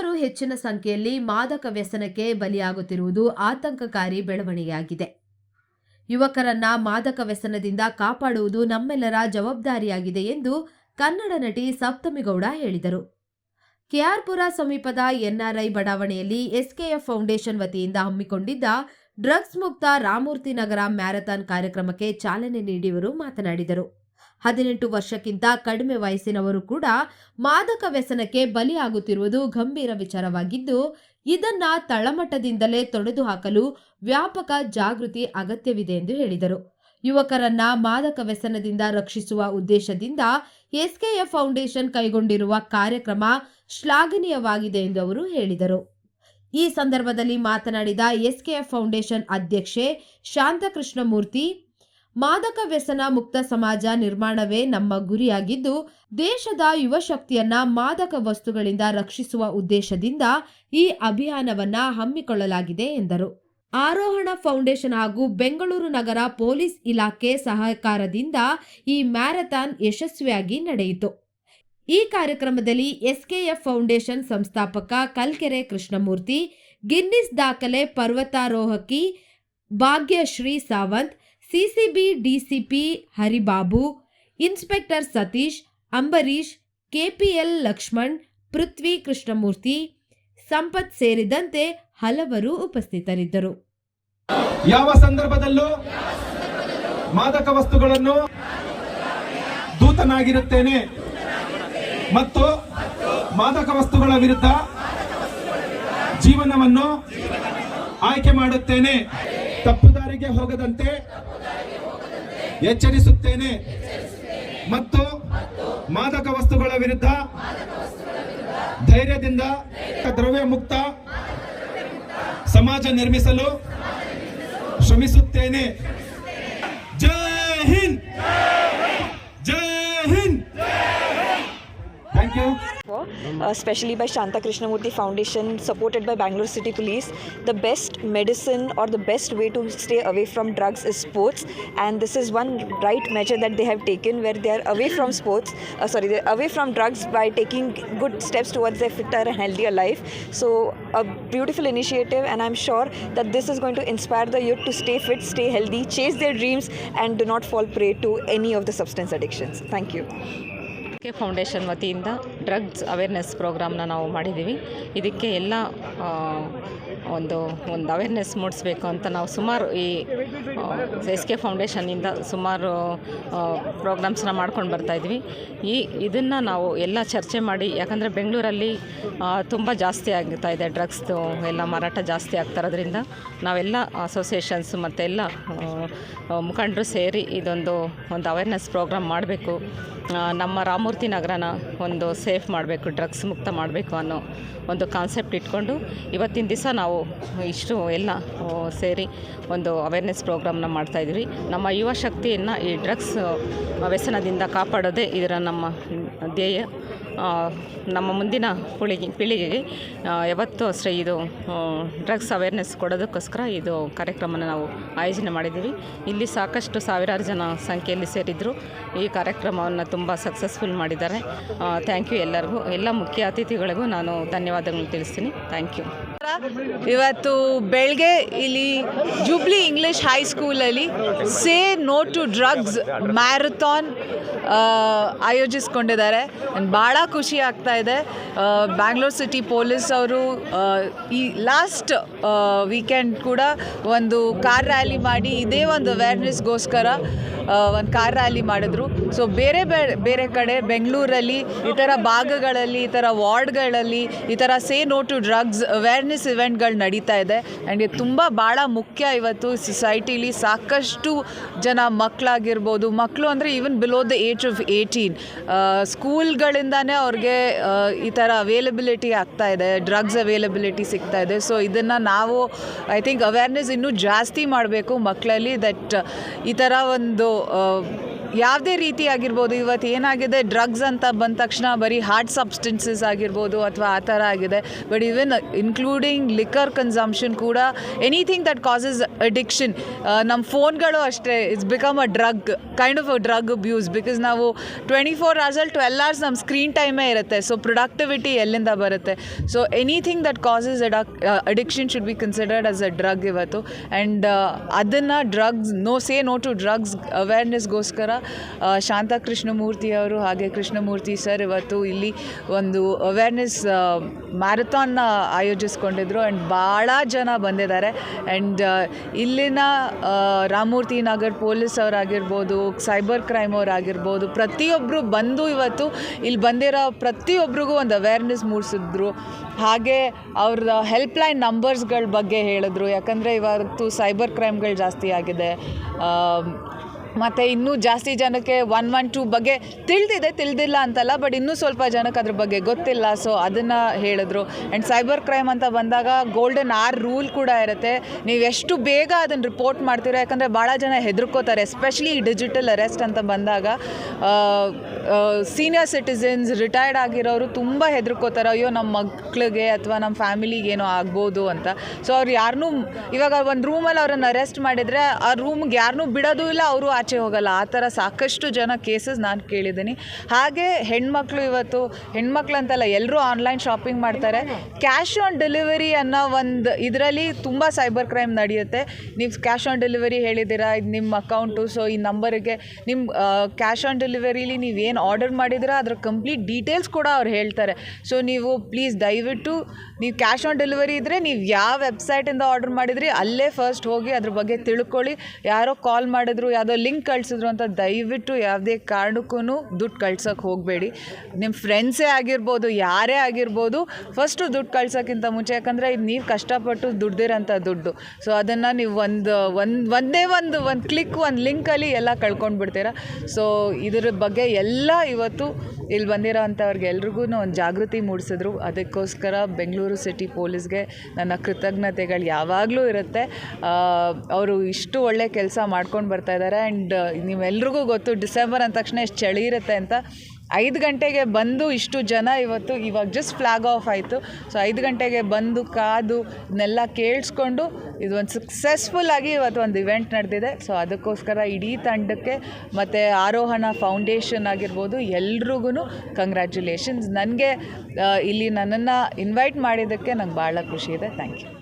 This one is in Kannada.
ಯುವಕರು ಹೆಚ್ಚಿನ ಸಂಖ್ಯೆಯಲ್ಲಿ ಮಾದಕ ವ್ಯಸನಕ್ಕೆ ಬಲಿಯಾಗುತ್ತಿರುವುದು ಆತಂಕಕಾರಿ ಬೆಳವಣಿಗೆಯಾಗಿದೆ. ಯುವಕರನ್ನ ಮಾದಕ ವ್ಯಸನದಿಂದ ಕಾಪಾಡುವುದು ನಮ್ಮೆಲ್ಲರ ಜವಾಬ್ದಾರಿಯಾಗಿದೆ ಎಂದು ಕನ್ನಡ ನಟಿ ಸಪ್ತಮಿಗೌಡ ಹೇಳಿದರು. ಕೆಆರ್ಪುರ ಸಮೀಪದ ಎನ್ಆರ್ಐ ಬಡಾವಣೆಯಲ್ಲಿ ಎಸ್ಕೆಎಫ್ ಫೌಂಡೇಶನ್ ವತಿಯಿಂದ ಹಮ್ಮಿಕೊಂಡಿದ್ದ ಡ್ರಗ್ಸ್ ಮುಕ್ತ ರಾಮೂರ್ತಿ ನಗರ ಮ್ಯಾರಥಾನ್ ಕಾರ್ಯಕ್ರಮಕ್ಕೆ ಚಾಲನೆ ನೀಡಿ ಮಾತನಾಡಿದರು. ಹದಿನೆಂಟು ವರ್ಷಕ್ಕಿಂತ ಕಡಿಮೆ ವಯಸ್ಸಿನವರು ಕೂಡ ಮಾದಕ ವ್ಯಸನಕ್ಕೆ ಬಲಿಯಾಗುತ್ತಿರುವುದು ಗಂಭೀರ ವಿಚಾರವಾಗಿದ್ದು, ಇದನ್ನ ತಳಮಟ್ಟದಿಂದಲೇ ತೊಡೆದು ಹಾಕಲು ವ್ಯಾಪಕ ಜಾಗೃತಿ ಅಗತ್ಯವಿದೆ ಎಂದು ಹೇಳಿದರು. ಯುವಕರನ್ನ ಮಾದಕ ವ್ಯಸನದಿಂದ ರಕ್ಷಿಸುವ ಉದ್ದೇಶದಿಂದ ಎಸ್ಕೆಎಫ್ ಫೌಂಡೇಶನ್ ಕೈಗೊಂಡಿರುವ ಕಾರ್ಯಕ್ರಮ ಶ್ಲಾಘನೀಯವಾಗಿದೆ ಎಂದು ಅವರು ಹೇಳಿದರು. ಈ ಸಂದರ್ಭದಲ್ಲಿ ಮಾತನಾಡಿದ ಎಸ್ಕೆಎಫ್ ಫೌಂಡೇಶನ್ ಅಧ್ಯಕ್ಷೆ ಶಾಂತಕೃಷ್ಣಮೂರ್ತಿ ಮಾದಕ ವ್ಯಸನ ಮುಕ್ತ ಸಮಾಜ ನಿರ್ಮಾಣವೇ ನಮ್ಮ ಗುರಿಯಾಗಿದ್ದು, ದೇಶದ ಯುವ ಶಕ್ತಿಯನ್ನ ಮಾದಕ ವಸ್ತುಗಳಿಂದ ರಕ್ಷಿಸುವ ಉದ್ದೇಶದಿಂದ ಈ ಅಭಿಯಾನವನ್ನ ಹಮ್ಮಿಕೊಳ್ಳಲಾಗಿದೆ ಎಂದರು. ಆರೋಹಣ ಫೌಂಡೇಶನ್ ಹಾಗೂ ಬೆಂಗಳೂರು ನಗರ ಪೊಲೀಸ್ ಇಲಾಖೆ ಸಹಕಾರದಿಂದ ಈ ಮ್ಯಾರಥಾನ್ ಯಶಸ್ವಿಯಾಗಿ ನಡೆಯಿತು. ಈ ಕಾರ್ಯಕ್ರಮದಲ್ಲಿ ಎಸ್ಕೆಎಫ್ ಫೌಂಡೇಶನ್ ಸಂಸ್ಥಾಪಕ ಕಲ್ಕೆರೆ ಕೃಷ್ಣಮೂರ್ತಿ, ಗಿನ್ನಿಸ್ ದಾಖಲೆ ಪರ್ವತಾರೋಹಕಿ Bhagyashree Sawant CCB, DCP, Haribabu, inspector Satish Ambareesh KPL Lakshman, Prithvi Krishnamurthy, Sampath ಸೇರಿದಂತೆ ಹಲವರು ಉಪಸ್ಥಿತರಿದ್ದರು. ಯಾವ ಸಂದರ್ಭದಲ್ಲೂ ಮಾದಕ ವಸ್ತುಗಳನ್ನು ದೂತನಾಗಿರುತ್ತೇನೆ. ಮತ್ತು ಮಾದಕ ವಸ್ತುಗಳ ವಿರುದ್ಧ ಜೀವನವನ್ನು ಆಯ್ಕೆ ಮಾಡುತ್ತೇನೆ. ತಪ್ಪುದಾರಿಗೆ ಹೋಗದಂತೆ ಎಚ್ಚರಿಸುತ್ತೇನೆ. ಮತ್ತು ಮಾದಕ ವಸ್ತುಗಳ ವಿರುದ್ಧ ಧೈರ್ಯದಿಂದ ದ್ರವ್ಯ ಮುಕ್ತ ಸಮಾಜ ನಿರ್ಮಿಸಲು ಶ್ರಮಿಸುತ್ತೇನೆ. ಜೈ ಹಿಂದ್. ಜೈ Hind. Thank you for, uh, especially by Shanta Krishnamurti Foundation, supported by Bangalore City Police. The best medicine or the best way to stay away from drugs is sports, and this is one right measure that they have taken where they are away from sports, uh, sorry, they're away from drugs by taking good steps towards a fitter and healthier life. So, a beautiful initiative, and I'm sure that this is going to inspire the youth to stay fit, stay healthy, chase their dreams, and do not fall prey to any of the substance addictions. Thank you. K foundation ವತಿಯಿಂದ ಡ್ರಗ್ಸ್ ಅವೇರ್ನೆಸ್ ಪ್ರೋಗ್ರಾಮ್ನ ನಾವು ಮಾಡಿದ್ದೀವಿ. ಇದಕ್ಕೆ ಎಲ್ಲ ಒಂದು ಒಂದು ಅವೇರ್ನೆಸ್ ಮೂಡಿಸ್ಬೇಕು ಅಂತ ನಾವು ಸುಮಾರು ಈ ಎಸ್ ಕೆ ಫೌಂಡೇಶನ್ನಿಂದ ಸುಮಾರು ಪ್ರೋಗ್ರಾಮ್ಸ್ನ ಮಾಡ್ಕೊಂಡು ಬರ್ತಾಯಿದ್ವಿ ಈ, ಇದನ್ನು ನಾವು ಎಲ್ಲ ಚರ್ಚೆ ಮಾಡಿ, ಯಾಕಂದರೆ ಬೆಂಗಳೂರಲ್ಲಿ ತುಂಬ ಜಾಸ್ತಿ ಆಗ್ತಾ ಇದೆ ಡ್ರಗ್ಸ್ದು ಎಲ್ಲ ಮಾರಾಟ ಜಾಸ್ತಿ ಆಗ್ತಾ ಇರೋದ್ರಿಂದ. ನಾವೆಲ್ಲ ಅಸೋಸಿಯೇಷನ್ಸ್ ಮತ್ತು ಎಲ್ಲ ಮುಖಂಡರು ಸೇರಿ ಇದೊಂದು, ಒಂದು ಅವೇರ್ನೆಸ್ ಪ್ರೋಗ್ರಾಮ್ ಮಾಡಬೇಕು. ನಮ್ಮ ರಾಮೂರ್ತಿ ನಗರನ ಒಂದು ಸೇಫ್ ಮಾಡಬೇಕು ಡ್ರಗ್ಸ್ ಮುಕ್ತ ಮಾಡಬೇಕು ಅನ್ನೋ ಒಂದು ಕಾನ್ಸೆಪ್ಟ್ ಇಟ್ಕೊಂಡು ಇವತ್ತಿನ ದಿವಸ ನಾವು ಇಷ್ಟು ಎಲ್ಲ ಸೇರಿ ಒಂದು ಅವೇರ್ನೆಸ್ ಪ್ರೋಗ್ರಾಮ್ನ ಮಾಡ್ತಾಯಿದ್ವಿ ನಮ್ಮ ಯುವ ಶಕ್ತಿಯನ್ನು ಈ ಡ್ರಗ್ಸ್ ವ್ಯಸನದಿಂದ ಕಾಪಾಡೋದೇ ಇದರ ನಮ್ಮ ಧ್ಯೇಯ. ನಮ್ಮ ಮುಂದಿನ ಪೀಳಿಗೆ, ಪೀಳಿಗೆಗೆ ಯಾವತ್ತೂ ಅಷ್ಟೇ ಇದು ಡ್ರಗ್ಸ್ ಅವೇರ್ನೆಸ್ ಕೊಡೋದಕ್ಕೋಸ್ಕರ ಇದು ಕಾರ್ಯಕ್ರಮನ ನಾವು ಆಯೋಜನೆ ಮಾಡಿದ್ದೀವಿ. ಇಲ್ಲಿ ಸಾಕಷ್ಟು ಸಾವಿರಾರು ಜನ ಸಂಖ್ಯೆಯಲ್ಲಿ ಸೇರಿದ್ರು. ಈ ಕಾರ್ಯಕ್ರಮವನ್ನು ತುಂಬ ಸಕ್ಸಸ್ಫುಲ್ ಮಾಡಿದ್ದಾರೆ. ಥ್ಯಾಂಕ್ ಯು ಎಲ್ಲರಿಗೂ. ಎಲ್ಲ ಮುಖ್ಯ ಅತಿಥಿಗಳಿಗೂ ನಾನು ಧನ್ಯವಾದಗಳನ್ನು ತಿಳಿಸ್ತೀನಿ. ಥ್ಯಾಂಕ್ ಯು ಇವತ್ತು ಬೆಳಗ್ಗೆ ಇಲ್ಲಿ jubilee English ಹೈಸ್ಕೂಲಲ್ಲಿ say no to drugs marathon ಆಯೋಜಿಸ್ಕೊಂಡಿದ್ದಾರೆ. ಭಾಳ ಖುಷಿ ಆಗ್ತಾ ಇದೆ. ಬ್ಯಾಂಗ್ಳೂರ್ ಸಿಟಿ ಪೊಲೀಸ್ ಅವರು ಈ ಲಾಸ್ಟ್ ವೀಕೆಂಡ್ ಕೂಡ ಒಂದು ಕಾರ್ ರ್ಯಾಲಿ ಮಾಡಿ, ಇದೇ ಒಂದು ಅವೇರ್ನೆಸ್ಗೋಸ್ಕರ ಒಂದು ಕಾರ್ ರ್ಯಾಲಿ ಮಾಡಿದ್ರು. ಸೊ ಬೇರೆ ಬೇರೆ ಕಡೆ ಬೆಂಗಳೂರಲ್ಲಿ ಈ ಥರ ಭಾಗಗಳಲ್ಲಿ, ಈ ಥರ ವಾರ್ಡ್ಗಳಲ್ಲಿ, ಈ ಥರ say no to drugs awareness ಇವೆಂಟ್ಗಳು ನಡೀತಾ ಇದೆ. ಆ್ಯಂಡ್ ಇದು ತುಂಬ ಭಾಳ ಮುಖ್ಯ ಇವತ್ತು ಸೊಸೈಟಿಲಿ ಸಾಕಷ್ಟು ಜನ ಮಕ್ಕಳಾಗಿರ್ಬೋದು ಮಕ್ಕಳು ಅಂದರೆ even below the age of eighteen ಸ್ಕೂಲ್ಗಳಿಂದಾನೇ ಅವ್ರಿಗೆ ಈ ಥರ ಅವೈಲಬಿಲಿಟಿ ಆಗ್ತಾ ಇದೆ ಡ್ರಗ್ಸ್ ಅವೈಲಬಿಲಿಟಿ ಸಿಗ್ತಾ ಇದೆ. ಸೊ ಇದನ್ನು ನಾವು ಐ ಥಿಂಕ್ ಅವೇರ್ನೆಸ್ ಇನ್ನೂ ಜಾಸ್ತಿ ಮಾಡಬೇಕು ಮಕ್ಕಳಲ್ಲಿ ದಟ್ ಈ ಥರ ಒಂದು ಯಾವುದೇ ರೀತಿ ಆಗಿರ್ಬೋದು, ಇವತ್ತು ಏನಾಗಿದೆ ಡ್ರಗ್ಸ್ ಅಂತ ಬಂದ ತಕ್ಷಣ ಬರೀ ಹಾರ್ಟ್ ಸಬ್ಸ್ಟೆನ್ಸಸ್ ಆಗಿರ್ಬೋದು ಅಥವಾ ಆ ಥರ ಆಗಿದೆ. But even including liquor consumption ಕೂಡ ಎನಿಥಿಂಗ್ ದಟ್ ಕಾಸಸ್ ಅಡಿಕ್ಷನ್ ನಮ್ಮ ಫೋನ್ಗಳು ಅಷ್ಟೇ it's become a drug kind of a drug abuse because ನಾವು ಟ್ವೆಂಟಿ ಫೋರ್ ಅವರ್ಸಲ್ಲಿ ಟ್ವೆಲ್ ಅವರ್ಸ್ ನಮ್ಮ ಸ್ಕ್ರೀನ್ ಟೈಮೇ ಇರುತ್ತೆ. ಸೊ ಪ್ರೊಡಕ್ಟಿವಿಟಿ ಎಲ್ಲಿಂದ ಬರುತ್ತೆ? So anything that causes addict addiction should be considered as a drug ಇವತ್ತು. ಆ್ಯಂಡ್ ಅದನ್ನು drugs no say no to drugs ಅವೇರ್ನೆಸ್ಗೋಸ್ಕರ Shanta ಕೃಷ್ಣಮೂರ್ತಿಯವರು ಹಾಗೆ ಕೃಷ್ಣಮೂರ್ತಿ ಸರ್ ಇವತ್ತು ಇಲ್ಲಿ ಒಂದು ಅವೇರ್ನೆಸ್ ಮ್ಯಾರಥಾನ್ನ ಆಯೋಜಿಸ್ಕೊಂಡಿದ್ರು ಆ್ಯಂಡ್ ಭಾಳ ಜನ ಬಂದಿದ್ದಾರೆ. ಆ್ಯಂಡ್ ಇಲ್ಲಿನ ರಾಮಮೂರ್ತಿ ನಗರ್ ಪೊಲೀಸ್ ಅವರಾಗಿರ್ಬೋದು ಸೈಬರ್ ಕ್ರೈಮ್ ಅವರಾಗಿರ್ಬೋದು ಪ್ರತಿಯೊಬ್ಬರು ಬಂದು ಇವತ್ತು ಇಲ್ಲಿ ಬಂದಿರೋ ಪ್ರತಿಯೊಬ್ಬರಿಗೂ ಒಂದು ಅವೇರ್ನೆಸ್ ಮೂಡಿಸಿದ್ರು. ಹಾಗೆ ಅವ್ರ ಹೆಲ್ಪ್ಲೈನ್ ನಂಬರ್ಸ್ಗಳ ಬಗ್ಗೆ ಹೇಳಿದ್ರು. ಯಾಕಂದರೆ ಇವತ್ತು ಸೈಬರ್ ಕ್ರೈಮ್ಗಳು ಜಾಸ್ತಿ ಆಗಿದೆ. ಮತ್ತು ಇನ್ನೂ ಜಾಸ್ತಿ ಜನಕ್ಕೆ ಒನ್ ಒನ್ ಟೂ ಬಗ್ಗೆ ತಿಳಿದಿದೆ, ತಿಳಿದಿಲ್ಲ ಅಂತಲ್ಲ ಬಟ್ ಇನ್ನೂ ಸ್ವಲ್ಪ ಜನಕ್ಕೆ ಅದ್ರ ಬಗ್ಗೆ ಗೊತ್ತಿಲ್ಲ. ಸೊ ಅದನ್ನು ಹೇಳಿದ್ರು. ಆ್ಯಂಡ್ ಸೈಬರ್ ಕ್ರೈಮ್ ಅಂತ ಬಂದಾಗ ಗೋಲ್ಡನ್ ಆರ್ ರೂಲ್ ಕೂಡ ಇರುತ್ತೆ. ನೀವು ಎಷ್ಟು ಬೇಗ ಅದನ್ನು ರಿಪೋರ್ಟ್ ಮಾಡ್ತೀರಾ, ಯಾಕಂದರೆ ಭಾಳ ಜನ ಹೆದರ್ಕೋತಾರೆ ಎಸ್ಪೆಷಲಿ ಡಿಜಿಟಲ್ ಅರೆಸ್ಟ್ ಅಂತ ಬಂದಾಗ. ಸೀನಿಯರ್ ಸಿಟಿಸನ್ಸ್ ರಿಟೈರ್ಡ್ ಆಗಿರೋರು ತುಂಬ ಹೆದರ್ಕೋತಾರೆ, ಅಯ್ಯೋ ನಮ್ಮ ಮಕ್ಳಿಗೆ ಅಥವಾ ನಮ್ಮ ಫ್ಯಾಮಿಲಿಗೆ ಏನೋ ಆಗ್ಬೋದು ಅಂತ. ಸೊ ಅವ್ರು ಯಾರನ್ನೂ ಇವಾಗ ಒಂದು ರೂಮಲ್ಲಿ ಅವ್ರನ್ನ ಅರೆಸ್ಟ್ ಮಾಡಿದರೆ, ಆ ರೂಮ್ಗೆ ಯಾರನ್ನೂ ಬಿಡೋದು ಇಲ್ಲ, ಅವರು ಆಚೆ ಹೋಗಲ್ಲ. ಆ ಥರ ಸಾಕಷ್ಟು ಜನ ಕೇಸಸ್ ನಾನು ಕೇಳಿದ್ದೀನಿ. ಹಾಗೆ ಹೆಣ್ಮಕ್ಳು ಇವತ್ತು, ಹೆಣ್ಮಕ್ಳು ಅಂತಲ್ಲ ಎಲ್ಲರೂ ಆನ್ಲೈನ್ ಶಾಪಿಂಗ್ ಮಾಡ್ತಾರೆ. ಕ್ಯಾಶ್ ಆನ್ ಡೆಲಿವರಿ ಅನ್ನೋ ಒಂದು ಇದರಲ್ಲಿ ತುಂಬ ಸೈಬರ್ ಕ್ರೈಮ್ ನಡೆಯುತ್ತೆ. ನೀವು ಕ್ಯಾಶ್ ಆನ್ ಡೆಲಿವರಿ ಹೇಳಿದ್ದೀರಾ, ಇದು ನಿಮ್ಮ ಅಕೌಂಟು ಸೊ ಈ ನಂಬರಿಗೆ ನಿಮ್ಮ ಕ್ಯಾಶ್ ಆನ್ ಡೆಲಿವರಿಲಿ ನೀವು ಏನು ಆರ್ಡರ್ ಮಾಡಿದ್ದೀರಾ, ಅದರ ಕಂಪ್ಲೀಟ್ ಡೀಟೇಲ್ಸ್ ಕೂಡ ಅವ್ರು ಹೇಳ್ತಾರೆ. ಸೊ ನೀವು ಪ್ಲೀಸ್ ದಯವಿಟ್ಟು, ನೀವು ಕ್ಯಾಶ್ ಆನ್ ಡೆಲಿವರಿ ಇದ್ದರೆ ನೀವು ಯಾವ ವೆಬ್ಸೈಟಿಂದ ಆರ್ಡರ್ ಮಾಡಿದ್ರಿ, ಅಲ್ಲೇ ಫಸ್ಟ್ ಹೋಗಿ ಅದ್ರ ಬಗ್ಗೆ ತಿಳ್ಕೊಳ್ಳಿ. ಯಾರೋ ಕಾಲ್ ಮಾಡಿದ್ರು, ಯಾವುದೋ ಲಿಂಕ್ ಕಳಿಸಿದ್ರು ಅಂತ ದಯವಿಟ್ಟು ಯಾವುದೇ ಕಾರಣಕ್ಕೂ ದುಡ್ಡು ಕಳ್ಸೋಕ್ಕೆ ಹೋಗಬೇಡಿ. ನಿಮ್ಮ ಫ್ರೆಂಡ್ಸೇ ಆಗಿರ್ಬೋದು, ಯಾರೇ ಆಗಿರ್ಬೋದು ಫಸ್ಟು ದುಡ್ಡು ಕಳ್ಸೋಕ್ಕಿಂತ ಮುಂಚೆ, ಯಾಕಂದರೆ ಇದು ನೀವು ಕಷ್ಟಪಟ್ಟು ದುಡ್ದಿರೋಂಥ ದುಡ್ಡು. ಸೊ ಅದನ್ನು ನೀವು ಒಂದು ಒಂದು, ಒಂದೇ ಒಂದು ಒಂದು ಕ್ಲಿಕ್ ಒಂದು ಲಿಂಕಲ್ಲಿ ಎಲ್ಲ ಕಳ್ಕೊಂಡು ಬಿಡ್ತೀರಾ ಸೊ ಇದ್ರ ಬಗ್ಗೆ ಎಲ್ಲ ಇವತ್ತು ಇಲ್ಲಿ ಬಂದಿರೋ ಎಲ್ರಿಗೂ ಒಂದು ಜಾಗೃತಿ ಮೂಡಿಸಿದ್ರು. ಅದಕ್ಕೋಸ್ಕರ ಬೆಂಗಳೂರು ಸಿಟಿ ಪೊಲೀಸ್ಗೆ ನನ್ನ ಕೃತಜ್ಞತೆಗಳು ಯಾವಾಗಲೂ ಇರುತ್ತೆ. ಅವರು ಇಷ್ಟು ಒಳ್ಳೆ ಕೆಲಸ ಮಾಡ್ಕೊಂಡು ಬರ್ತಾ ಇದ್ದಾರೆ ಆ್ಯಂಡ್ ನೀವೆಲ್ರಿಗೂ ಗೊತ್ತು, ಡಿಸೆಂಬರ್ ಅಂದ ತಕ್ಷಣ ಎಷ್ಟು ಚಳಿ ಇರುತ್ತೆ ಅಂತ. ಐದು ಗಂಟೆಗೆ ಬಂದು ಇಷ್ಟು ಜನ ಇವತ್ತು ಇವಾಗ ಜಸ್ಟ್ ಫ್ಲಾಗ್ ಆಫ್ ಆಯಿತು. ಸೊ ಐದು ಗಂಟೆಗೆ ಬಂದು ಕಾದು ಇದನ್ನೆಲ್ಲ ಕೇಳಿಸ್ಕೊಂಡು ಒಂದು ಸಕ್ಸಸ್ಫುಲ್ ಆಗಿ ಇವತ್ತು ಒಂದು ಇವೆಂಟ್ ನಡೆದಿದೆ. ಸೊ ಅದಕ್ಕೋಸ್ಕರ ಇಡೀ ತಂಡಕ್ಕೆ ಮತ್ತು ಆರೋಹಣ ಫೌಂಡೇಶನ್ ಆಗಿರ್ಬೋದು ಎಲ್ರಿಗೂ ಕಂಗ್ರ್ಯಾಚುಲೇಷನ್ಸ್ ನನಗೆ ಇಲ್ಲಿ ನನ್ನನ್ನು ಇನ್ವೈಟ್ ಮಾಡಿದ್ದಕ್ಕೆ ನಂಗೆ ಭಾಳ ಖುಷಿ ಇದೆ. Thank you